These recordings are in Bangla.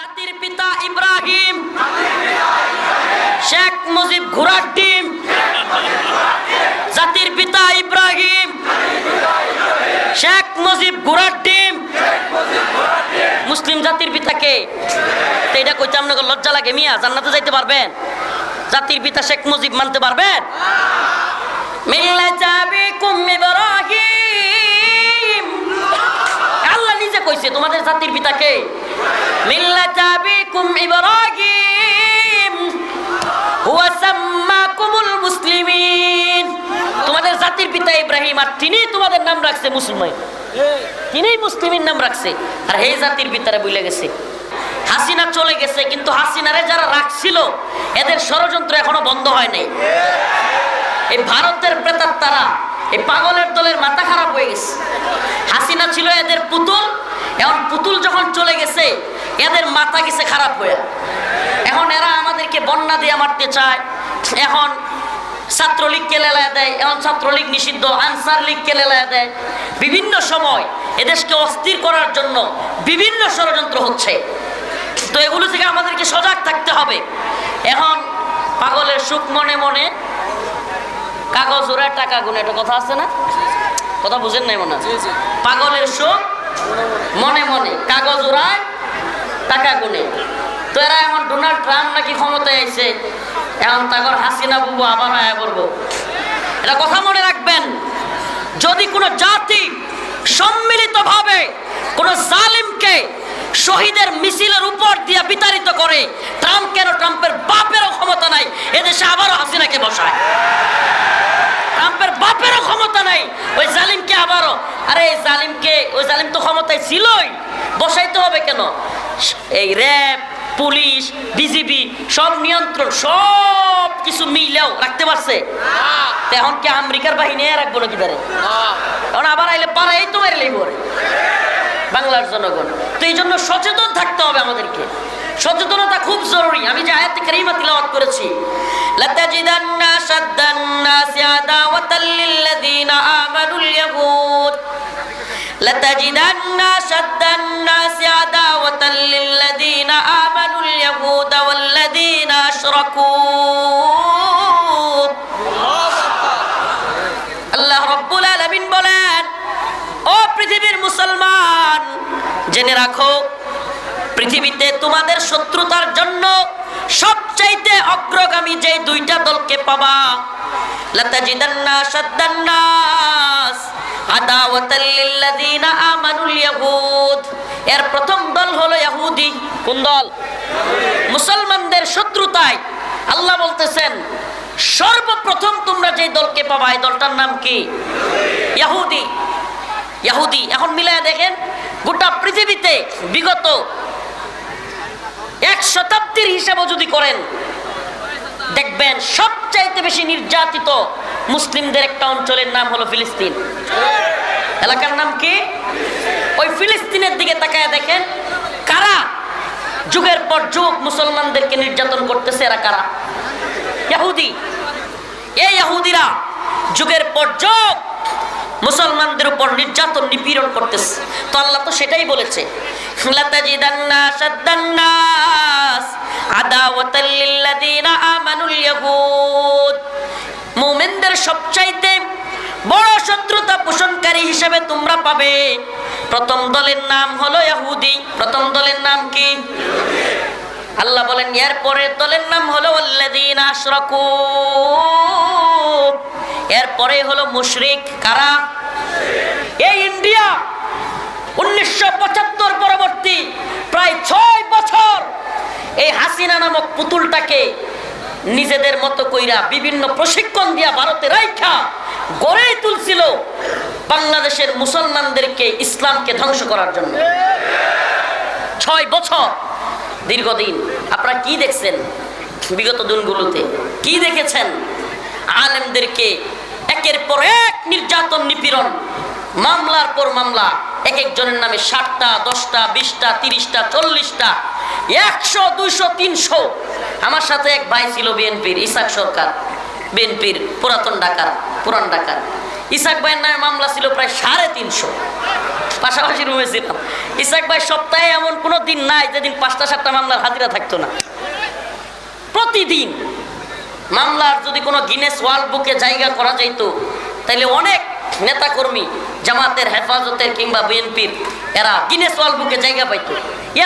জাতির পিতা ইব্রাহিম। শেখ মুজিব ঘোড়ার ডিম। জাতির পিতা ইব্রাহিম। শেখ মুজিব ঘোড়ার ডিম। মুসলিম জাতির পিতাকে তো এটা কইতে আপনাকে লজ্জা লাগে মিয়া, জান্নাতে যাইতে পারবেন। জাতির পিতা শেখ মুজিব মানতে পারবেন? মিল্লাতা বিকুম ইব্রাহিম আল্লাহ নিজে কইছে, তোমাদের জাতির সাম্মাকুমুল মুসলিমিন। তোমাদের জাতির পিতা ইব্রাহিম, আর তিনি তোমাদের নাম রাখছে মুসলমান তিনিই মুসলিমের নাম রাখছে। আর এই জাতির পিতারা বুঝলে গেছে। হাসিনা চলে গেছে, কিন্তু হাসিনারে যারা রাখছিল, এদের ষড়যন্ত্র এখনও বন্ধ হয় নাই। এই ভারতের প্রেতাত্মারা এই পাগলের দলের মাথা খারাপ হয়ে গেছে। হাসিনা ছিল এদের পুতুল এখন পুতুল যখন চলে গেছে এদের মাথা গেছে খারাপ হয়ে। এখন এরা আমাদেরকে বন্যা দিয়ে মারতে চায়। এখন ছাত্রলীগকে লেলায় দেয় এখন ছাত্রলীগ নিষিদ্ধ আনসার লীগকে লেলায় দেয়। বিভিন্ন সময় এদেশকে অস্থির করার জন্য বিভিন্ন ষড়যন্ত্র হচ্ছে। তো এগুলো থেকে আমাদেরকে সজাগ থাকতে হবে। এখন পাগলের সুখ মনে মনে কাগজ ওরা টাকা গুনে। একটা কথা আছে না? কথা বুঝেন নাই মনে পাগলের সুখ মনে মনে, কাগজ উড়ায়, টাকা গুনে। তো এরা এখন ডোনাল্ড ট্রাম্প নাকি ক্ষমতায় আইছে, এখন তাগর হাসিনা বুবু আবার আয়া করব এটা কথা মনে রাখবেন, যদি কোনো জাতি সম্মিলিতভাবে কোনো জালিমকে শহীদের মিছিলের উপর দিয়ে বিতাড়িত করে, ট্রাম্প কেন ট্রাম্পের বাপেরও ক্ষমতা নাই, এদেশে আবারও হাসিনাকে বসায়। বাপেরও ক্ষমতা নাই ওই জালিমকে আবারও। আরে এই জালিমকে ওই জালিম তো ক্ষমতায় ছিলই বসাইতে হবে কেন? এই র্যাব পুলিশ বিজিবি সব নিয়ন্ত্রণ সব কিছু মিলেও রাখতে পারছে। এখন কি আমেরিকার বাহিনী রাখব নাকি তারে? এখন আবার আইলে পাড়াই তো মারি। লেগে পড়ে বাংলার জনগণ তো এই জন্য সচেতন থাকতে হবে আমাদেরকে সচেতনতা খুব জরুরি আমি যে আয়াত কারিমা তিলাওয়াত করেছি লাতাজিদান্না শাদ্দান্নাসি আদাওয়াতাল লিল্লাযিনা আমানুল ইয়াহুদ لتجدن أشد الناس عداوة للذين آمنوا اليهود والذين أشركوا আল্লাহ রব্বুল আলামিন বলেন ও পৃথিবীর মুসলমান জেনে রাখো, পৃথিবীতে তোমাদের শত্রুতার জন্য সবচাইতে অগ্রগামী যে দুইটা দলকে পাবা এর প্রথম দল হলো ইহুদি কোন দল? মুসলমানদের শত্রুতায়। আল্লাহ বলতেছেন, সর্বপ্রথম তোমরা যে দলকে পাবা, এই দলটার নাম কি? ইহুদি ইহুদি এখন মিলায় দেখেন, গোটা পৃথিবীতে বিগত এক শতাব্দীর হিসাবও যদি করেন, দেখবেন সবচাইতে বেশি নির্যাতিত মুসলিমদের একটা অঞ্চলের নাম হলো ফিলিস্তিন। এলাকার নাম কি? ওই ফিলিস্তিনের দিকে তাকায় দেখেন, কারা যুগের পর যুগ মুসলমানদেরকে নির্যাতন করতেছে, এরা কারা? ইহুদি এই ইহুদিরা যুগের পর যুগ মুসলমানদের উপর নির্যাতন, নিপীড়ন করতেছে। তো আল্লাহ তো সেটাই বলেছে। মুমিনদের সবচাইতে বড় শত্রুতা পোষণকারী হিসেবে তোমরা পাবে। প্রথম দলের নাম হলো ইহুদি প্রথম দলের নাম কি? আল্লাহ বলেন এর পরের দলের নাম হলো আল্লাযীনা আশরাকু। এরপরে হলো মুশরিক, কারা? এই ইন্ডিয়া উনিশশো পঁচাত্তর পরবর্তী প্রায় ছয় বছর এই হাসিনা নামক পুতুলটাকে নিজেদের মতো কইরা বিভিন্ন প্রশিক্ষণ দিয়া ভারতে রাইখা গড়েই তুলছিল বাংলাদেশের মুসলমানদেরকে ইসলামকে ধ্বংস করার জন্য। ছয় বছর দীর্ঘদিন। আপনারা কি দেখছেন? বিগত দিনগুলোতে কি দেখেছেন? আলেমদেরকে একের পর এক নির্যাতন, নিপীড়ন। মামলার পর মামলা এক একজনের নামে ষাটটা, দশটা, বিশটা, তিরিশটা, চল্লিশটা, একশো, দুইশো, তিনশো। আমার সাথে এক ভাই ছিল বিএনপির, ইসাক সরকার। বিএনপির পুরাতন ডাকার পুরান ডাকার ইসাক ভাইয়ের নামে মামলা ছিল প্রায় সাড়ে তিনশো। পাশাপাশি রুমে ছিলাম। ইসাক ভাই সপ্তাহে এমন কোনো দিন নাই যেদিন পাঁচটা, সাতটা মামলার হাজিরা থাকতো না। প্রতিদিন মামলার যদি কোনো গিনেস ওয়ার্ল্ড বুকে জায়গা করা যাইতো তাহলে অনেক নেতাকর্মী জামাতের হেফাজতের কিংবা বিএনপির এরা গিনেস ওয়ার্ল্ড বুকে জায়গা পাইতো।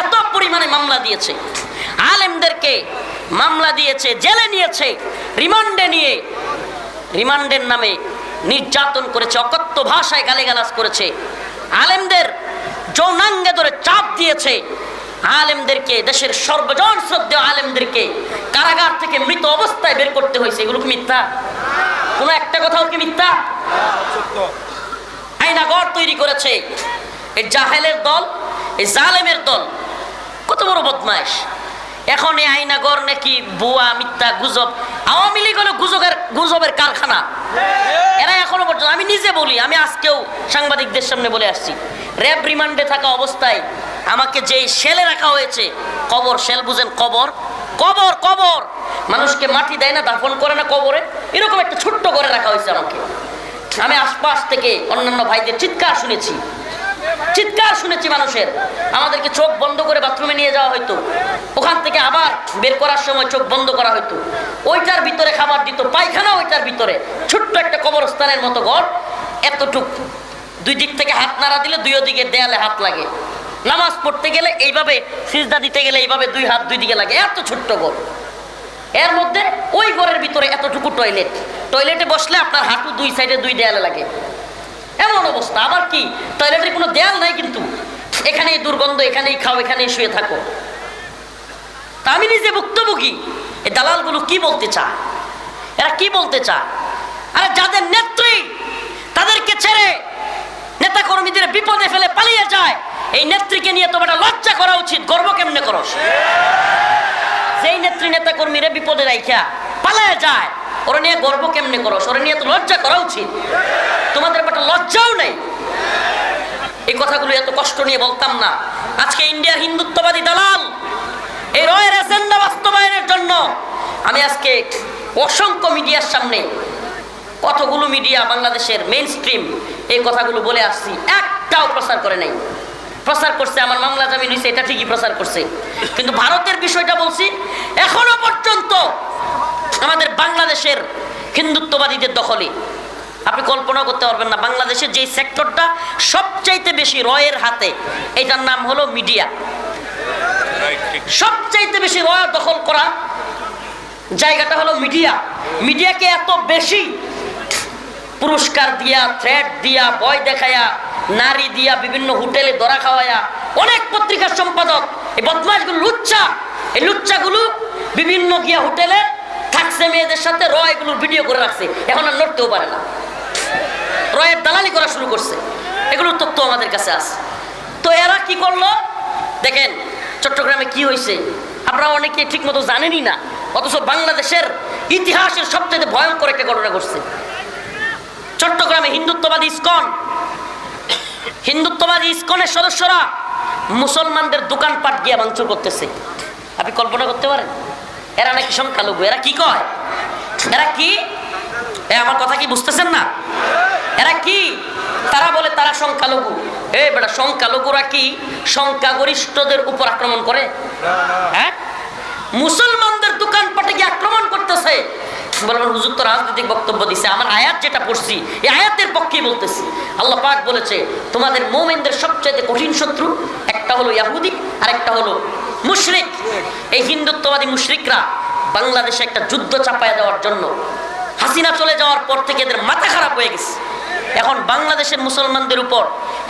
এত পরিমাণে মামলা দিয়েছে। আলেমদেরকে মামলা দিয়েছে, জেলে নিয়েছে, রিমান্ডে নিয়ে, রিমান্ডের নামে নির্যাতন করেছে, অকথ্য ভাষায় গালিগালাজ করেছে। আলেমদের যৌনাঙ্গে ধরে চাপ দিয়েছে। আলেমদেরকে, দেশের সর্বজন শ্রদ্ধেয় আলেমদেরকে কারাগার থেকে মৃত অবস্থায় বের করতে হয়েছে। এগুলো কি মিথ্যা? কোনো একটা কথাও কি মিথ্যা? আইনাগর তৈরি করেছে। এই জাহেলের দল, এই জালেমের দল, কত বড় বদমাইশ। এখন এই আইনাগর নাকি বুয়া, মিথ্যা গুজব। আওয়ামী লীগ হলো গুজবের গুজবের কারখানা। এরা এখনও পর্যন্ত আমি নিজে বলি, আমি আজকেও সাংবাদিকদের সামনে বলে আসছি। র্যাব রিমান্ডে থাকা অবস্থায় আমাকে যে শেলে রাখা হয়েছে, কবর, শেল বুঝেন, কবর। কবর কবর! মানুষকে মাটি দেয় না, দাফন করে না কবরে। এরকম একটা ছোট্ট করে রাখা হয়েছে আমাকে। আমি আশপাশ থেকে অন্যান্য ভাইদের চিৎকার শুনেছি। চিৎকার শুনেছি মানুষের। আমাদেরকে চোখ বন্ধ করে বাথরুমে নিয়ে যাওয়া হতো ওখান থেকে আবার বের করার সময় চোখ বন্ধ করা হতো ওইটার ভিতরে খাবার দিত, পায়খানা ওইটার ভিতরে। ছোট্ট একটা কবরস্থানের মতো ঘর, এতটুক। দুই দিক থেকে হাত নাড়া দিলে দুই দিকে দেয়ালে হাত লাগে। নামাজ পড়তে গেলে এইভাবে সিজদা দিতে গেলে এইভাবে দুই হাত দুই দিকে লাগে। এত ছোট্ট ঘর। এর মধ্যে ওই ঘরের ভিতরে এতটুকু টয়লেট টয়লেটে বসলে আপনার হাঁটু দুই সাইডে দুই দেয়ালে লাগে। এমন অবস্থা, আবার কি? টয়লেটের কোনো দেয়াল নাই কিন্তু। এখানেই দুর্গন্ধ, এখানেই খাও, এখানেই শুয়ে থাকো। তা আমি নিজে ভুক্তভোগী। এই দালালগুলো কি বলতে চায়? এরা কি বলতে চায়? আরে যাদের নেত্রী, তাদেরকে ছেড়ে নেতা কর্মীদের বিপদে ফেলে পালিয়ে যায়। এই নেত্রীকে নিয়ে তোমার লজ্জা করা উচিত, গর্ব কেমনে করস যেই নেত্রী নেতা কর্মীরা বিপদে রাইখা পালায় যায় ওরা নিয়ে গর্ব কেমনে করো? ওরা নিয়ে তো লজ্জা করা উচিত। তোমাদের একটা লজ্জাও নেই। এই কথাগুলো এত কষ্ট নিয়ে বলতাম না। আজকে ইন্ডিয়ার হিন্দুত্ববাদী দালাল। এই রয়ের এজেন্ডা বাস্তবায়নের জন্য আমি আজকে অসংখ্য মিডিয়ার সামনে কতগুলো মিডিয়া বাংলাদেশের মেইন স্ট্রিম এই কথাগুলো বলে আসছি, একটাও প্রচার করে নাই। প্রচার করছে, আমার মামলা জামিন হয়েছে, এটা ঠিকই প্রচার করছে। কিন্তু ভারতের বিষয়টা বলছি, এখনও পর্যন্ত আমাদের বাংলাদেশের হিন্দুত্ববাদীদের দখলে। আপনি কল্পনা করতে পারবেন না, বাংলাদেশের যেই সেক্টরটা সবচাইতে বেশি রয়ের হাতে, এটার নাম হলো মিডিয়া। সবচাইতে বেশি রয় দখল করা জায়গাটা হলো মিডিয়া। মিডিয়াকে এত বেশি পুরস্কার দিয়া থ্রেড দিয়া বয় দেখায়া, নারী দিয়া, বিভিন্ন হোটেলে ধরা খাওয়ায়া, অনেক পত্রিকার সম্পাদক, এই বদমাশগুলো লুচ্চা। এই লুচ্চাগুলো বিভিন্ন গিয়া হোটেলে থাকছে মেয়েদের সাথে র এগুলোর ভিডিও করে রাখছে। এখন আর নড়তেও পারে না। রয়ের দালালি করা শুরু করছে। এগুলোর তথ্য আমাদের কাছে আছে। তো এরা কি করল? দেখেন, চট্টগ্রামে কি হয়েছে? আপনারা অনেকে ঠিক মতো জানেনই না, অথচ বাংলাদেশের ইতিহাসের সবচেয়ে ভয়ঙ্কর একটা ঘটনা ঘটছে। চট্টগ্রামে হিন্দুত্ববাদী ইস্কন। হিন্দুত্ববাদী ইস্কনের সদস্যরা মুসলমানদের দোকানপাট গিয়ে ভাঙচুর করতেছে। আপনি কল্পনা করতে পারেন? এরা নাকি সংখ্যালঘু, এরা কি কয়? এরা কি? এ, আমার কথা কি বুঝতেছেন না? এরা কি? তারা বলে তারা সংখ্যালঘু। এ, বেটা, সংখ্যালঘুরা কি? সংখ্যাগরিষ্ঠদের উপর আক্রমণ করে? হ্যাঁ? মুসলমানদের দোকান দোকানপাটে গিয়ে আক্রমণ করতেছে। বলবেন রাজনৈতিক বক্তব্য দিছে। আমার আয়াত যেটা পড়ছি, এই আয়াতের পক্ষেই বলতেছি। আল্লাহ পাক বলেছে, তোমাদের মোমেনদের সবচেয়ে কঠিন শত্রু একটা হলো ইয়াহুদি আর একটা হলো মুশরিক। এই হিন্দুত্ববাদী মুশরিকরা বাংলাদেশে একটা যুদ্ধ চাপায় দেওয়ার জন্য হাসিনা চলে যাওয়ার পর থেকে এদের মাথা খারাপ হয়ে গেছে। এখন বাংলাদেশের মুসলমানদের উপর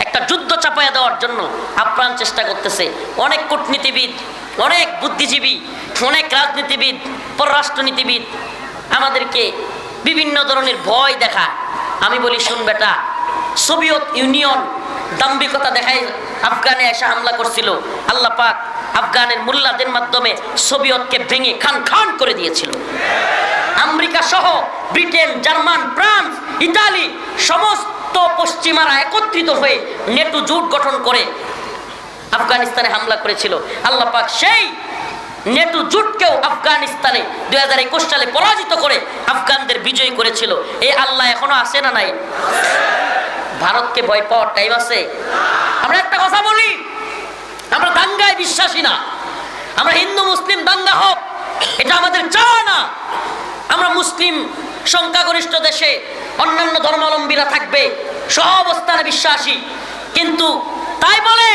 একটা যুদ্ধ চাপায়া দেওয়ার জন্য আপ্রাণ চেষ্টা করতেছে অনেক কূটনীতিবিদ, অনেক বুদ্ধিজীবী, অনেক রাজনীতিবিদ, পররাষ্ট্রনীতিবিদ। আমাদেরকে বিভিন্ন ধরনের ভয় দেখা আমি বলি, শুন বেটা, সোভিয়ত ইউনিয়ন দাম্ভিকতা দেখায় আফগানে এসে হামলা করছিল। আল্লাহ পাক আফগানের মোল্লাদের মাধ্যমে সোভিয়তকে ভেঙে খান খান করে দিয়েছিল। আমেরিকা সহ ব্রিটেন, জার্মান, ফ্রান্স, ইতালি সমস্ত পশ্চিমারা একত্রিত হয়ে নেটো জোট গঠন করে আফগানিস্তানে হামলা করেছিল। আল্লাহ পাক সেই নেটু জোটকেও আফগানিস্তানে দুই হাজার একুশ সালে পরাজিত করে আফগানদের বিজয়ী করেছিল। এই আল্লাহ এখনও আছে না নাই? ভারতকে ভয় পাওয়ার টাইম আছে। আমরা একটা কথা বলি, আমরা দাঙ্গায় বিশ্বাসী না। আমরা হিন্দু, মুসলিম, দাঙ্গা হোক, এটা আমাদের চাওয়া না। আমরা মুসলিম সংখ্যাগরিষ্ঠ দেশে অন্যান্য ধর্মাবলম্বীরা থাকবে, সহ বিশ্বাসী। কিন্তু তাই বলে,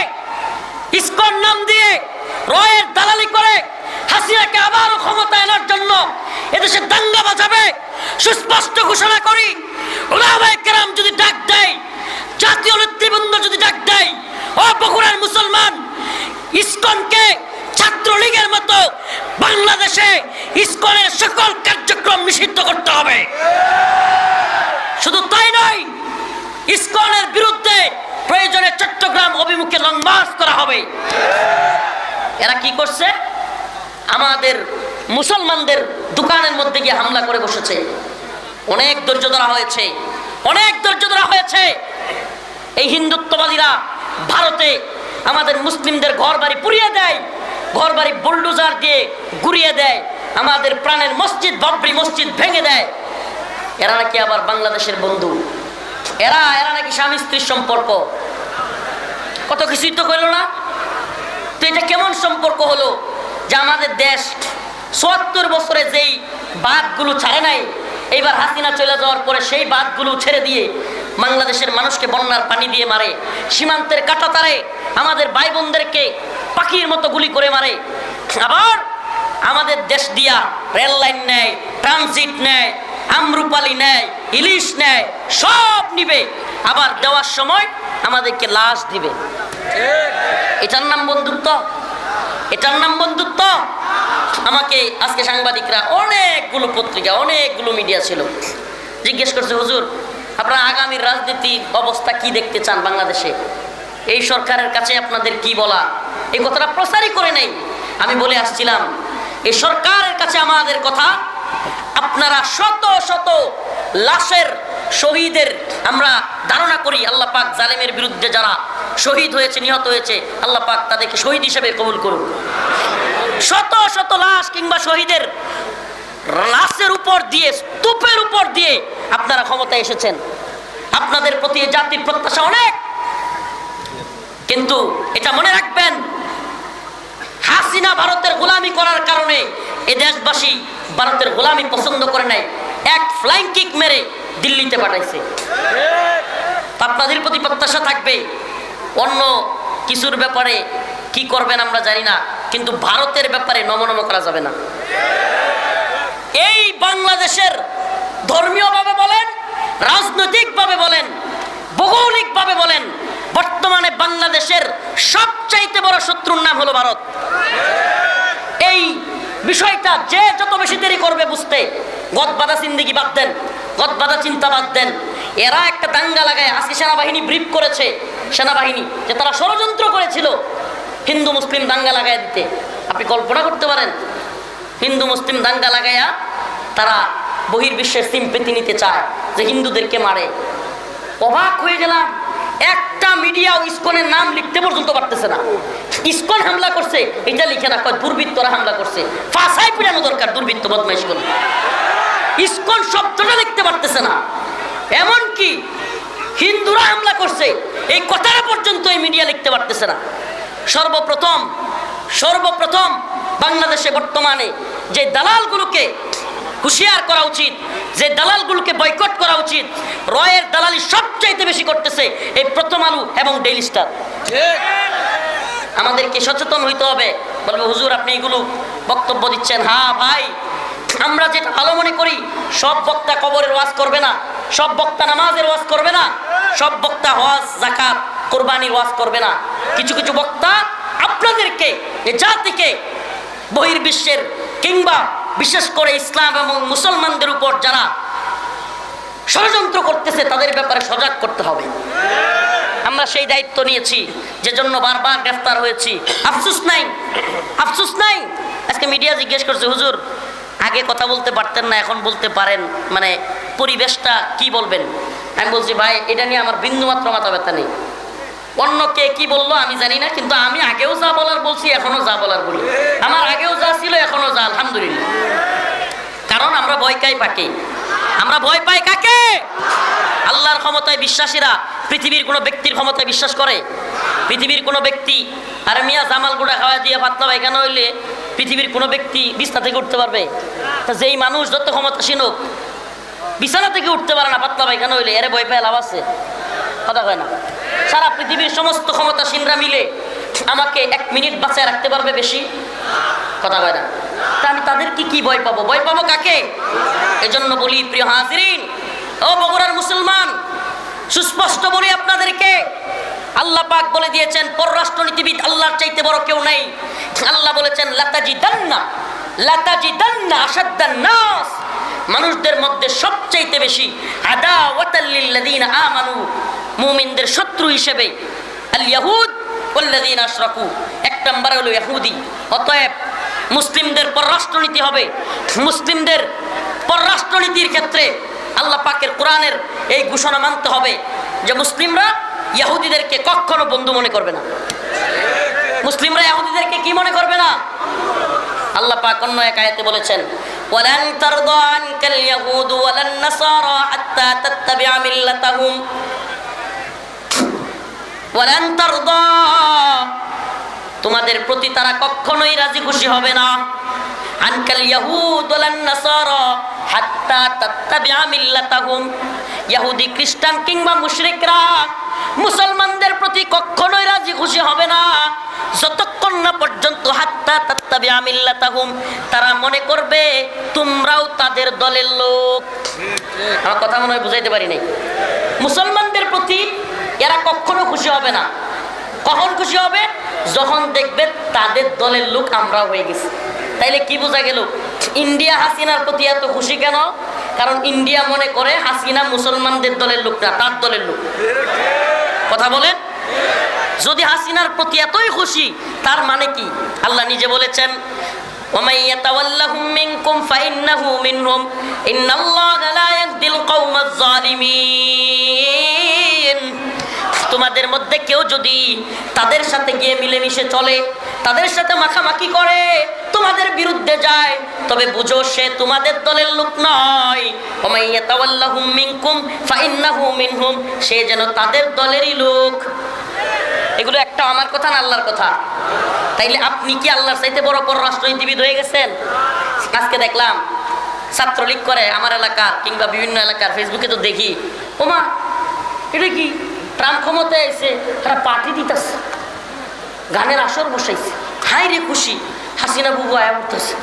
ইস্কন নাম দিয়ে রয়ের দালালি করে হাসিনাকে আবারও ক্ষমতা এনার জন্য এদেশে দাঙ্গা বাজাবে, সুস্পষ্ট ঘোষণা করি, ওলামায়ে কেরাম যদি ডাক দেয় জাতীয় নেতৃবৃন্দ যদি ডাক দেয়, ও বগুড়ার মুসলমান, ইস্কনকে ছাত্রলীগের মতো বাংলাদেশে ইস্কনের সকল কার্যক্রম নিষিদ্ধ করতে হবে। শুধু তাই নয়, ইস্কনের বিরুদ্ধে প্রয়োজনে চট্টগ্রাম অভিমুখে লং মার্চ করা হবে। এরা কি করছে? আমাদের মুসলমানদের দোকানের মধ্যে গিয়ে হামলা করে বসেছে। অনেক ধৈর্য ধরা হয়েছে, অনেক ধৈর্য ধরা হয়েছে। এই হিন্দুত্ববাদীরা ভারতে আমাদের মুসলিমদের ঘর বাড়ি পুড়িয়ে দেয় ঘর বাড়ি বুলডোজার দিয়ে গুড়িয়ে দেয়, আমাদের প্রাণের মসজিদ, বাবরি মসজিদ ভেঙে দেয়। এরা নাকি আবার বাংলাদেশের বন্ধু? এরা এরা নাকি স্বামী স্ত্রীর সম্পর্ক? কত কিছুই তো করল না। তো এটা কেমন সম্পর্ক হলো যে আমাদের দেশ চুয়াত্তর বছরে যেই বাঘগুলো ছাড়ে নাই এইবার হাসিনা চলে যাওয়ার পরে সেই বাঁধগুলো ছেড়ে দিয়ে বাংলাদেশের মানুষকে বন্যার পানি দিয়ে মারে সীমান্তের কাটা তারে আমাদের ভাই বোনদেরকে পাখির মতো গুলি করে মারে। আবার আমাদের দেশ দিয়া রেল লাইন নেয় ট্রানজিট নেয় আমরুপালি নেয় ইলিশ নেয় সব নিবে। আবার দেওয়ার সময় আমাদেরকে লাশ দিবে। এটার নাম বন্ধুত্ব? এটার নাম বন্ধুত্ব? আমাকে আজকে সাংবাদিকরা অনেকগুলো পত্রিকা, অনেকগুলো মিডিয়া ছিল। জিজ্ঞেস করছে, হুজুর, আপনারা আগামীর রাজনীতির অবস্থা কি দেখতে চান বাংলাদেশে? এই সরকারের কাছে আপনাদের কি বলা? এই কথাটা প্রচারই করে নেই। আমি বলে আসছিলাম এই সরকারের কাছে আমাদের কথা আপনারা শত শত লাশের শহীদের আমরা ধারণা করি, আল্লাহ পাক জালেমের বিরুদ্ধে যারা শহীদ হয়েছে, নিহত হয়েছে, আল্লাহ পাক তাদেরকে শহীদ হিসেবে কবুল করুন শত শত লাশ কিংবা শহীদের লাশের উপর দিয়ে, স্তূপের উপর দিয়ে আপনারা ক্ষমতায় এসেছেন। আপনাদের প্রতি জাতির প্রত্যাশা অনেক। কিন্তু এটা মনে রাখবেন হাসিনা ভারতের গোলামি করার কারণে এ দেশবাসী ভারতের গোলামি পছন্দ করে নাই। এক ফ্লাইং কিক মেরে দিল্লিতে পাঠাইছে। আপনাদের প্রতি প্রত্যাশা থাকবে, অন্য কিছুর ব্যাপারে কি করবেন আমরা জানি না, কিন্তু ভারতের ব্যাপারে নমনম করা যাবে না। এই বাংলাদেশের ধর্মীয়ভাবে বলেন, রাজনৈতিকভাবে বলেন, ভৌগোলিকভাবে বলেন বর্তমানে বাংলাদেশের সবচাইতে বড় শত্রুর নাম হলো ভারত। এই বিষয়টা যে যত বেশি দেরি করবে বুঝতে গদ বাধা জিন্দিগি বাদ দেন, গদ বাধা চিন্তা বাদ দেন। এরা একটা দাঙ্গা লাগায়, আজকে সেনাবাহিনী ব্রিফ করেছে সেনাবাহিনী যে তারা ষড়যন্ত্র করেছিল হিন্দু মুসলিম দাঙ্গা লাগায় দিতে। আপনি কল্পনা করতে পারেন, হিন্দু মুসলিম দাঙ্গা লাগাইয়া তারা বহির্বিশ্বের সিম্পেতি নিতে চায় যে হিন্দুদেরকে মারে। অবাক হয়ে গেলাম। একটা মিডিয়া ইস্কনের নাম লিখতে পর্যন্ত পারতেছে না। ইস্কন হামলা করছে, এটা লিখে না কয় দুর্বৃত্তরা হামলা করছে। ফাঁসাই পিড়ানো দরকার দুর্বৃত্ত, বদমাইশ করে ইস্কন শব্দটা লিখতে পারতেছে না। এমন কি হিন্দুরা হামলা করছে, এই কথাটা পর্যন্ত এই মিডিয়া লিখতে পারতেছে না। সর্বপ্রথম সর্বপ্রথম বাংলাদেশে বর্তমানে যে দালালগুলোকে হুঁশিয়ার করা উচিত, যে দালালগুলোকে বয়কট করা উচিত। রয়ের দালালি সবচাইতে বেশি করতেছে এই প্রথম আলু এবং ডেইলি স্টার আমাদেরকে সচেতন হইতে হবে। বলবে, হুজুর, আপনি এগুলো বক্তব্য দিচ্ছেন। হ্যাঁ ভাই, আমরা যেটা ভালো মনে করি, সব বক্তা কবরের ওয়াজ করবে না, সব বক্তা নামাজের ওয়াজ করবে না, সব বক্তা হওয়াজ জাকাত কোরবানির ওয়াজ করবে না। কিছু কিছু বক্তা আপনাদেরকে জাতিকে বহির্বিশ্বের কিংবা বিশেষ করে ইসলাম এবং মুসলমানদের উপর যারা ষড়যন্ত্র করতেছে, তাদের ব্যাপারে সজাগ করতে হবে। আমরা সেই দায়িত্ব নিয়েছি যে জন্য বারবার গ্রেফতার হয়েছি। আফসুস নাই আফসুস নাই। আজকে মিডিয়া জিজ্ঞেস করছে, হুজুর, আগে কথা বলতে পারতেন না, এখন বলতে পারেন। মানে পরিবেশটা কি বলবেন? আমি বলছি, ভাই, এটা নিয়ে আমার বিন্দুমাত্র মাথা ব্যথা নেই। অন্য কে কি বলল আমি জানি না, কিন্তু আমি আগেও যা বলার বলছি, এখনও যা বলার বলি। আমার আগেও যা ছিল, এখনও যা, আলহামদুলিল্লাহ। কারণ আমরা ভয় পাই পাকে আমরা ভয় পাই কাকে? আল্লাহর ক্ষমতায় বিশ্বাসীরা পৃথিবীর কোনো ব্যক্তির ক্ষমতায় বিশ্বাস করে। পৃথিবীর কোনো ব্যক্তি, আর মিয়া জামাল গুড়া খাওয়া দিয়ে পাতলা পায়খানা হইলে পৃথিবীর কোনো ব্যক্তি বিছনা থেকে উঠতে পারবে? তা যেই মানুষ যত ক্ষমতাসীন হোক, বিছানা থেকে উঠতে পারে না পাতলা পায়খানা হইলে, এরে ভয় পায় লাভ আছে? কথা হয় না। সারা পৃথিবীর সমস্ত ক্ষমতাসীনরা মিলে আমাকে এক মিনিট বাঁচায় রাখতে পারবে বেশি? কথা হয় না। তা আমি তাদেরকে কি কি ভয় পাবো? ভয় পাবো কাকে? এজন্য বলি, প্রিয় হাজিরিন, ও বগুড়ার মুসলমান, সুস্পষ্ট বলি আপনাদেরকে, আল্লাহ পাক বলে দিয়েছেন, পররাষ্ট্রনীতিবিদ আল্লাহর চাইতে বড় কেউ নাই। আল্লাহ বলেছেন লাতাজি দান্না লাতাজি দান্না আসাদ্দান নাস। মানুষদের মধ্যে সবচাইতে বেশি আদা ওয়াতাল্লিল্লাযীনা আমানু মুমিনদের শত্রু হিসেবে আল ইয়াহুদ ওয়াল্লাযীনা আশরাকু। এক ইহুদি অতএব মুসলিমদের পররাষ্ট্রনীতি হবে। মুসলিমদের পররাষ্ট্রনীতির ক্ষেত্রে আল্লাহ পাকের কোরআনের এই ঘোষণা মানতে হবে যে মুসলিমরা ইহুদিদেরকে কখনো বন্ধু মনে করবে না। মুসলিমরা ইহুদিদেরকে কি মনে করবে না? আল্লাহ পাক অন্য এক আয়াতে বলেছেন আনকাল ইয়াহুদ ওয়ালান নাসারা হাত্তা তাত্তাবি'a মিল্লাতাহুম। ওয়ালান তারদা তোমাদের প্রতি তারা কখনোই রাজি খুশি হবে না। হাত্তা খ্রিস্টান কিংবা মুসলমানদের প্রতি রাজি খুশি হবে না। না পর্যন্ত হাত্তা তারা মনে করবে তোমরাও তাদের দলের লোক। আমার কথা মনে হয় বুঝাইতে পারি নাই। মুসলমানদের প্রতি এরা কখনো খুশি হবে না। কখন খুশি হবে? যখন দেখবে তাদের দলের লোক আমরা হয়ে গেছি। তাইলে কি বোঝা গেল? ইন্ডিয়া হাসিনার প্রতি এত খুশি কেন? কারণ ইন্ডিয়া মনে করে হাসিনা মুসলমানদের দলের লোক না, তার দলের লোক। কথা বলেন? যদি হাসিনার প্রতি এতই খুশি, তার মানে কি? আল্লাহ নিজে বলেছেন ইন্নাল্লাহ লা ইয়াহদিল কওমাজ জালিমিন তোমাদের মধ্যে কেউ যদি তাদের সাথে গিয়ে মিলেমিশে চলে, তাদের সাথে মাখামাখি করে, তোমাদের বিরুদ্ধে যায়, তবে বুঝো সে তোমাদের দলের লোক নয়। সে যেন তাদের দলেরই লোক। এগুলো একটা আমার কথা না আল্লাহর কথা? তাইলে আপনি কি আল্লাহর চাইতে বড় বড় রাষ্ট্রনীতিবিদ হয়ে গেছেন? আজকে দেখলাম ছাত্রলীগ করে আমার এলাকা কিংবা বিভিন্ন এলাকার ফেসবুকে তো দেখি। ওমা, এটা কি? ট্রাম্প ক্ষমতায় এসে তারা পার্টি দিতেছে। গানের আসর বসাইছে। হাই রে খুশি, হাসিনা বুবু আয়া উঠতেছে।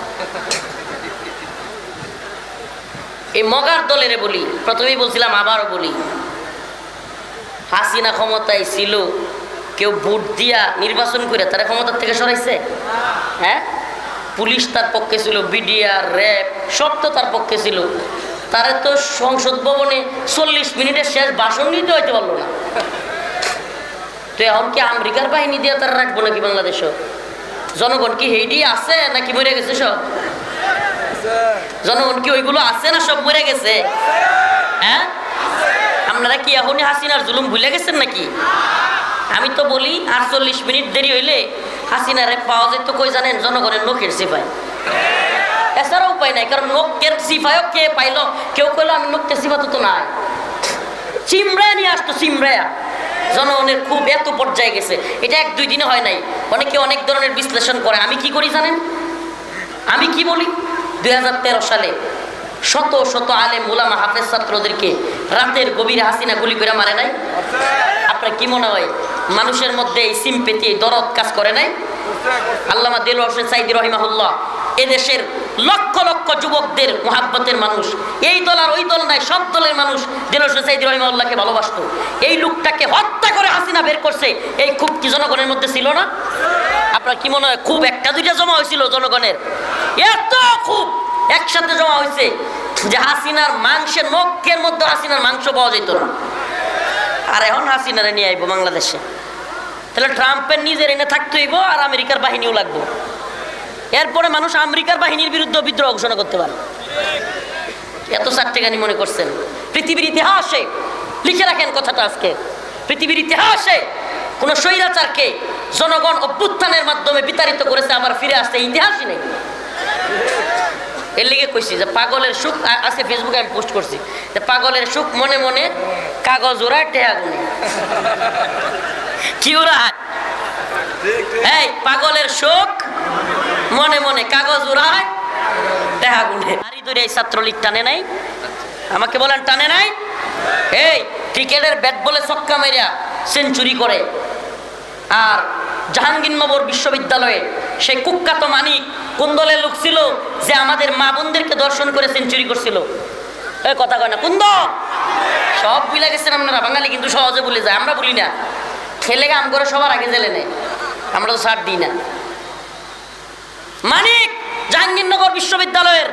এই মগার দলের বলি, প্রথমেই বলছিলাম আবারও বলি, হাসিনা ক্ষমতায় ছিল, কেউ ভোট দিয়া নির্বাচন করে তারা ক্ষমতার থেকে সরাইছে? হ্যাঁ? পুলিশ তার পক্ষে ছিল, বিডিআর, র্যাব, সব তো তার পক্ষে ছিল। তারা তো সংসদ ভবনে চল্লিশ মিনিটের শেষ ভাষণ নিতে হইতে পারল না। তো এখন কি আমেরিকার বাহিনী দিয়ে তারা রাখব নাকি বাংলাদেশও? জনগণ কি হেইডি আছে নাকি মরে গেছে সব? জনগণ কি ওইগুলো আছে না সব মরে গেছে? হ্যাঁ? আপনারা কি এখনই হাসিনার জুলুম ভুলে গেছেন নাকি? আমি তো বলি, আটচল্লিশ মিনিট দেরি হইলে হাসিনারে পাওয়া যেত কই জানেন? জনগণের নখের সিপাই এছাড়া উপায় নাই, কারণ নখের সিপাইও কে পাইলো, কেউ কইলো, আমি নখের সিপা তো নাই। চিমড়ায় নিয়ে আসতো, চিমড়ায়া। জনগণের খুব এত পর্যায়ে গেছে। এটা এক দুই দিনে হয় নাই। অনেকে অনেক ধরনের বিশ্লেষণ করে। আমি কি করি জানেন? আমি কি বলি? দু হাজার তেরো সালে শত শত আলেম মোলামা হাফেজ ছাত্রদেরকে রাতের গভীরে হাসিনা গুলি করে মারে নাই। আপনার কি মনে হয়? মানুষের মধ্যে এই এই দরদ কাজ করে নাই? আল্লামা দেল হোসেন সাইদি রহিমাহুল্লাহ এদেশের লক্ষ লক্ষ যুবকদের, মোহাব্বতের মানুষ। এই দল আর ওই দল নাই, সব দলের মানুষ দেল হোসেন সাইদি রহিমাহুল্লাহকে ভালোবাসতো। এই লোকটাকে হত্যা করে হাসিনা বের করছে, এই খুব কি জনগণের মধ্যে ছিল না? আপনার কি মনে হয় খুব একটা দুইটা জমা হয়েছিল জনগণের? এত খুব একসাথে জমা হয়েছে যে হাসিনার মাংসের নখের মধ্যে হাসিনার মাংস পাওয়া যেত না। আর এখন হাসিনারে নিয়ে আইবো বাংলাদেশে। তাহলে ট্রাম্পের নিজের এনে থাকতে হইব আর আমেরিকার বাহিনীও লাগবো। এরপরে মানুষ আমেরিকার বাহিনীর বিরুদ্ধে বিদ্রোহ ঘোষণা করতে পারে। এত চারটেখানি মনে করছেন। পৃথিবীর ইতিহাসে লিখে রাখেন কথাটা আজকে। পৃথিবীর ইতিহাসে কোন স্বৈরাচারকে জনগণ অভ্যুত্থানের মাধ্যমে বিতাড়িত করেছে আবার ফিরে আসতে ইতিহাসই নেই। এর লিগে কইছি যে পাগলের সুখ আ- আজকে ফেসবুকে আমি পোস্ট করছি যে পাগলের সুখ মনে মনে কাগজ ওরা টেহা গুনে। কি ওরা এই পাগলের শোক মনে মনে কাগজ উড়ায়, দেখা গুনে। আরি ধরে এই ছাত্রলীগ টানে নাই। আমাকে বলেন, টানে নাই? এই, ক্রিকেটের ব্যাট বলে ছক্কা মেরিয়া সেঞ্চুরি করে। আর জাহাঙ্গীরনগর বিশ্ববিদ্যালয়ে সেই কুখ্যাত মানিক কোন দলের লোক ছিল যে আমাদের মা বোনদেরকে দর্শন করে সেঞ্চুরি করছিল? এই কথা কয় না। কুন্দ! সব ভুলে গেছেন আপনারা। বাঙালি কিন্তু সহজে ভুলে যায়। আমরা বলি না। খেলে আম করে সবার আগে জেলে নেয়। আমরা তো ছাড় দিই না। মানিক, জাহাঙ্গীরনগর বিশ্ববিদ্যালয়ের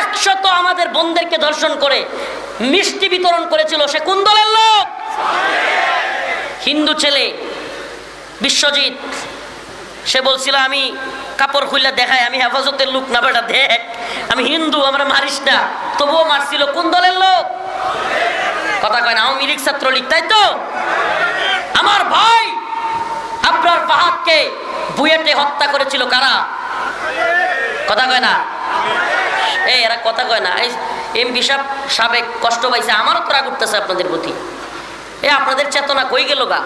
একশত আমাদের বোনদেরকে দর্শন করে মিষ্টি বিতরণ করেছিল সে কোন দলের লোক? হিন্দু ছেলে বিশ্বজিৎ। সে বলছিল, আমি কাপড় খুললে দেখাই, আমি হেফাজতের লোক না বেটা, দেখ, আমি হিন্দু, আমরা মারিস না। তবুও মারছিল, কোন দলের লোক? কথা কয় না, আওয়ামী লীগ ছাত্রলীগ, তাই তো? আমার ভাই আপনার ফাহাদকে বুয়েটে হত্যা করেছিল কারা? কথা কয় না? এই, এরা কথা কয় না। এই এমপি সাহেব সাবেক কষ্ট পাইছে, আমারও তো রাগ উঠতেছে আপনাদের প্রতি। এ আপনাদের চেতনা কই গেল গা?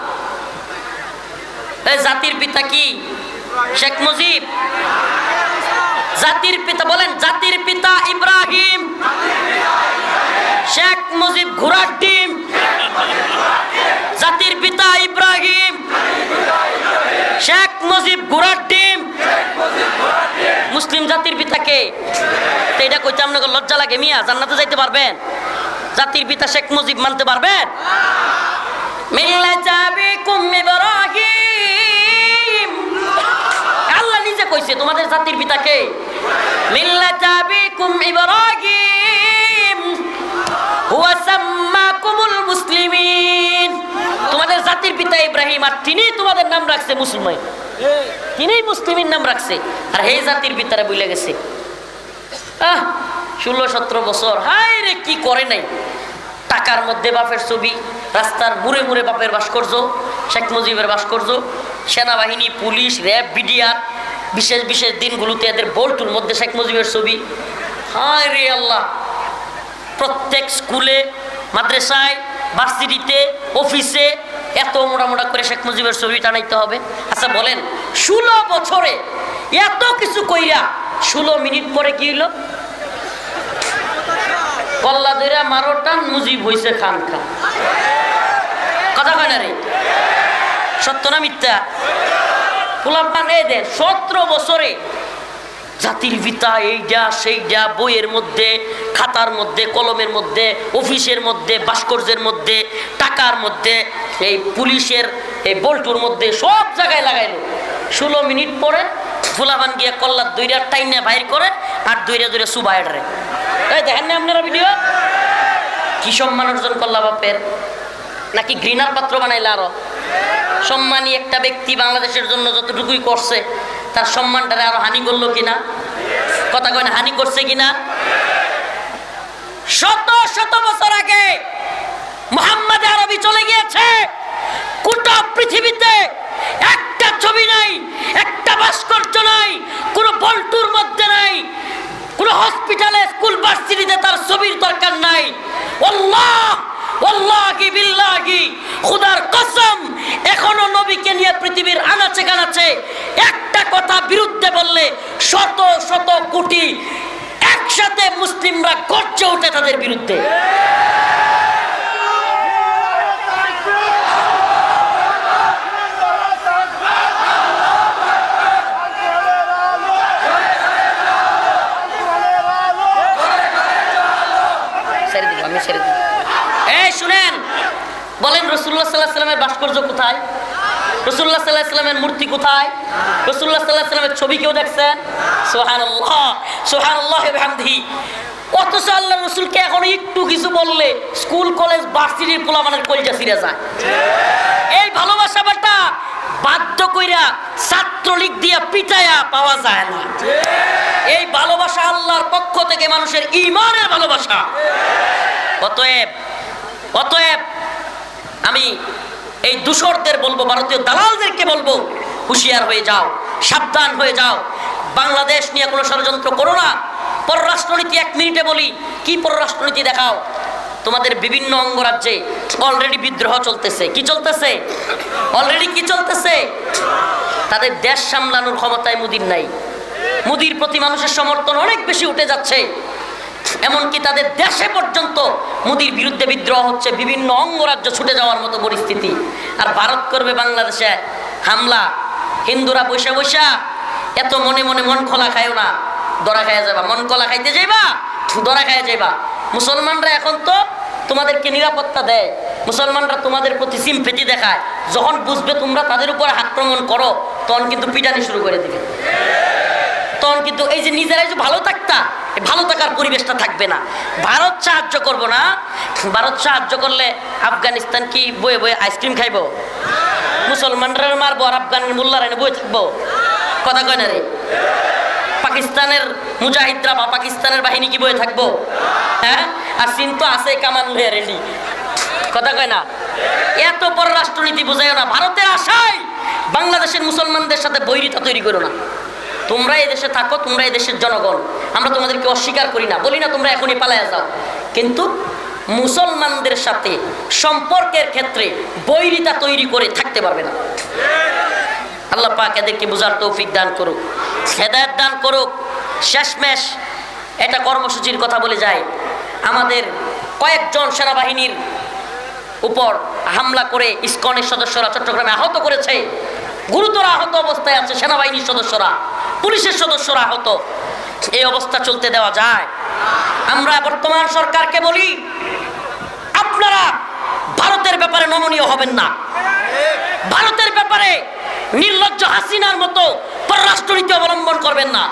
জাতির পিতা কি? শেখ মুজিব? জাতির পিতা, বলেন, জাতির পিতা ইব্রাহিম। শেখ মুজিব ঘোড়ার ডিম। জাতির পিতা ইব্রাহিম। শেখ মুজিব ঘোড়ার ডিম মুসলিম জাতির পিতাকে তো এটা কইতে আপনাকে লজ্জা লাগে মিয়া, জান্নাতে যাইতে পারবেন? জাতির পিতা শেখ মুজিব মানতে পারবেন? আল্লাহ নিজে কইছে, তোমাদের জাতির পিতাকে মিল্লা মিল্লাতা বিকুম ইব্রাহিম। হুয়া সাম্মাকুমুল মুসলিমিন। তোমাদের জাতির পিতা ইব্রাহিম আর তিনি তোমাদের নাম রাখছে মুসলমান তিনি মুসলিমের নাম রাখছে। আর হে জাতির ভিতরে বলে গেছে। আহ, ষোলো, সতেরো বছর। হাই রে, কি করে নাই? টাকার মধ্যে বাপের ছবি, রাস্তার মুড়ে মুড়ে বাপের ভাস্কর্য, শেখ মুজিবের ভাস্কর্য, সেনাবাহিনী, পুলিশ, র্যাব, বিডিআর, বিশেষ বিশেষ দিনগুলোতে এদের বোল্টুর মধ্যে শেখ মুজিবের ছবি। হায় রে আল্লাহ! প্রত্যেক স্কুলে, মাদ্রাসায়, ভার্সিটিতে, অফিসে এত মোটা মোটা করে শেখ মুজিবের ছবি টানাইতে হবে। আচ্ছা বলেন, ষোলো বছরে এত কিছু কইরা ষোলো মিনিট পরে কি হইল? কল্লা দইরা মারো, টান, মুজিব হইছে খান খান। কথা কয় না রে? সত্য না মিথ্যা? পোলাপান এই দেন সতেরো বছরে জাতির পিতা এইটা সেইটা বইয়ের মধ্যে, খাতার মধ্যে, কলমের মধ্যে, অফিসের মধ্যে, ভাস্কর্যের মধ্যে, টাকার মধ্যে, এই পুলিশের, এই বল্টুর মধ্যে সব জায়গায় লাগাইলো। ষোলো মিনিট পরে ফুলাবান গিয়া কল্লার দুইটা টাইনে বাইর করে আর দুইটা দুইটা সুবাইডারে এই দেখেন না আপনারা ভিডিও? কি সম্মান অর্জন করলা বাপের? নাকি ঘৃণার পাত্র বানাইলা আরও? সম্মানী একটা ব্যক্তি বাংলাদেশের জন্য যতটুকুই করছে, তার সম্মানটারে আরও হানি করল কিনা? কথা কয় না হানি করছে কিনা? শত শত বছর আগে মোহাম্মদ আরবি চলে গিয়েছে। গোটা পৃথিবীতে একটা ছবি নাই, একটা ভাস্কর্য নাই, কোনো বল্টুর মধ্যে নাই, কোনো হসপিটালে, স্কুল, ভার্সিটিতে তার ছবির দরকার নাই। আল্লাহ ওয়াল্লাহি বিল্লাহি, খুদার কসম এখনও নবীকে নিয়ে পৃথিবীর আনাচে কানাচে একটা কথা বিরুদ্ধে বললে শত শত কোটি একসাথে মুসলিমরা গর্জে ওঠে তাদের বিরুদ্ধে। এই শুনেন, বলেন রসুল্লাহ সাল্লাহ সাল্লামের ভাস্কর্য কোথায়? রসুল্লাহ সাল্লাহ সাল্লামের মূর্তি কোথায়? রসুল্লাহ সাল্লাহ সাল্লামের ছবি কেউ দেখছেন? সোহান আল্লাহ সোহান আল্লাহ হামদি অথচ আল্লাহ রসুলকে এখন একটু কিছু বললে স্কুল, কলেজ, ভার্সিটির পোলামানের কলজা ফিরে যায়। এই ভালোবাসা বাটা বাধ্য কইরা ছাত্রলীগ দিয়া পিটায়া পাওয়া যায় না। এই ভালোবাসা আল্লাহর পক্ষ থেকে মানুষের ইমানের ভালোবাসা। অতএব অতএব আমি এই দূষরদের বলব, ভারতীয় দালালদেরকে বলব, হুঁশিয়ার হয়ে যাও, সাবধান হয়ে যাও। বাংলাদেশ নিয়ে কোনো ষড়যন্ত্র করো না। পররাষ্ট্রনীতি, এক মিনিটে বলি, কি পররাষ্ট্রনীতি দেখাও? তোমাদের বিভিন্ন অঙ্গরাজ্যে অলরেডি বিদ্রোহ চলতেছে। কি চলতেছে? অলরেডি কি চলতেছে? তাদের দেশ সামলানোর ক্ষমতায় মুদির নাই। মুদির প্রতি মানুষের সমর্থন অনেক বেশি উঠে যাচ্ছে। এমনকি তাদের দেশে পর্যন্ত মুদির বিরুদ্ধে বিদ্রোহ হচ্ছে, বিভিন্ন অঙ্গরাজ্য ছুটে যাওয়ার মতো পরিস্থিতি। আর ভারত করবে বাংলাদেশে হামলা। হিন্দুরা বৈশা বৈশা এত মনে মনে মন খোলা খায়ও না। দরা খাইয়া যাবা মন কলা খাইতে যাইবা দরা খাইয়া যাইবা। মুসলমানরা এখন তো তোমাদেরকে নিরাপত্তা দেয়। মুসলমানরা তোমাদের প্রতি সিম্পেটি দেখায়। যখন বুঝবে তোমরা তাদের উপর আক্রমণ করো, তখন কিন্তু পিটানি শুরু করে দিবে। তখন কিন্তু এই যে নিজেরাই যে ভালো থাকতা ভালো থাকার পরিবেশটা থাকবে না। ভারত সাহায্য করব না। ভারত সাহায্য করলে আফগানিস্তান কি বয়ে বয়ে আইসক্রিম খাইব? মুসলমানরা মারবো আর আফগানের মোল্লারা এনে বয়ে থাকব? কথা কয় না রে? পাকিস্তানের মুজাহিদরা বা পাকিস্তানের বাহিনী কি বয়ে থাকব? হ্যাঁ? আর চীন তো আছে কামান লয়ে রেডি। কথা কয় না? এত পররাষ্ট্রনীতি বোঝায় না। ভারতের আশায় বাংলাদেশের মুসলমানদের সাথে বৈরিতা তৈরি করো না। তোমরা এই দেশে থাকো, তোমরা এই দেশের জনগণ। আমরা তোমাদেরকে অস্বীকার করি না। বলি না, তোমরা এখনই পালায়া যাও। কিন্তু মুসলমানদের সাথে সম্পর্কের ক্ষেত্রে বৈরিতা তৈরি করে থাকতে পারবে না। আল্লাহ পাক এদেরকে বোঝার তৌফিক দান করুক, হেদায়ত দান করুক। শেষমেশ এটা কর্মসূচির কথা বলে যায়। আমাদের কয়েকজন সেনাবাহিনীর উপর হামলা করে ইসকনের সদস্যরা চট্টগ্রামে আহত করেছে। গুরুতর আহত অবস্থায় আছে সেনাবাহিনীর সদস্যরা, পুলিশের সদস্যরা আহত। এই অবস্থা চলতে দেওয়া যায়। আমরা বর্তমান সরকারকে বলি, আপনারা ভারতের ব্যাপারে নমনীয় হবেন না। ভারতের ব্যাপারে নির্লজ্জ হাসিনার মতো পররাষ্ট্রনীতি অবলম্বন করবেন না।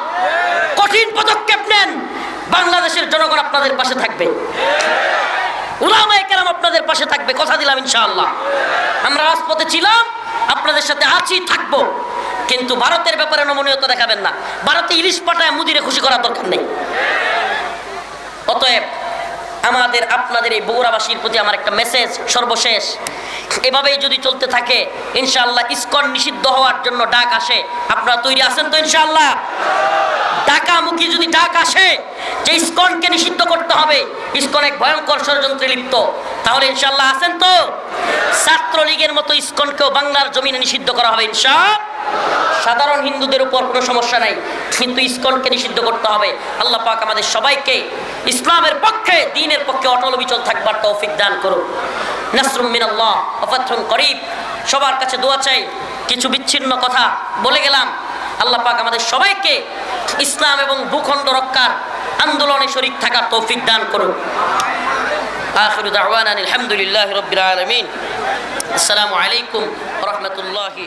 কঠিন পদক্ষেপ নেন, বাংলাদেশের জনগণ আপনাদের পাশে থাকবে। উলামায়ে কেরাম আপনাদের পাশে থাকবে, কথা দিলাম ইনশাআল্লাহ। আমরা রাজপথে ছিলাম, আপনাদের সাথে আছি, থাকব। কিন্তু ভারতের ব্যাপারে নমনীয়তা দেখাবেন না। ভারতে ইলিশ পাঠায় মুদিরে খুশি করার দরকার নেই। অতএব আমাদের, আপনাদের এই বগুড়াবাসীর প্রতি আমার একটা মেসেজ সর্বশেষ। এভাবেই যদি চলতে থাকে, ইনশাআল্লাহ ইস্কন নিষিদ্ধ হওয়ার জন্য ডাক আসে। আপনারা তৈরি আছেন তো ইনশাআল্লাহ? ডাকামুখী যদি ডাক আসে যে ইস্কনকে নিষিদ্ধ করতে হবে, ইস্কন এক ভয়ঙ্কর ষড়যন্ত্রে লিপ্ত। তাহলে ইনশাল্লাহ আছেন তো? ছাত্রলীগের মতো ইস্কনকেও বাংলার জমিনে নিষিদ্ধ করা হবে ইনশা সাধারণ হিন্দুদের উপর কোনো সমস্যা নাই, কিন্তু ইস্কনকে নিষিদ্ধ করতে হবে। আল্লাহ পাক আমাদের সবাইকে ইসলামের পক্ষে, দিনের পক্ষে অটল বিচল থাকবার তৌফিক দান করুন নাসরুম মিনাল্লাহ অফাথুন করিব। সবার কাছে দোয়া চাই, কিছু বিচ্ছিন্ন কথা বলে গেলাম। আল্লাহ পাক আমাদের সবাইকে ইসলাম এবং ভূখণ্ড রক্ষার আন্দোলনে শরিক থাকার তৌফিক দান করুন। আখির দাওয়ান আলহামদুলিল্লাহ রবিল আলমিন। আসসালামু আলাইকুম রহমতুল্লাহি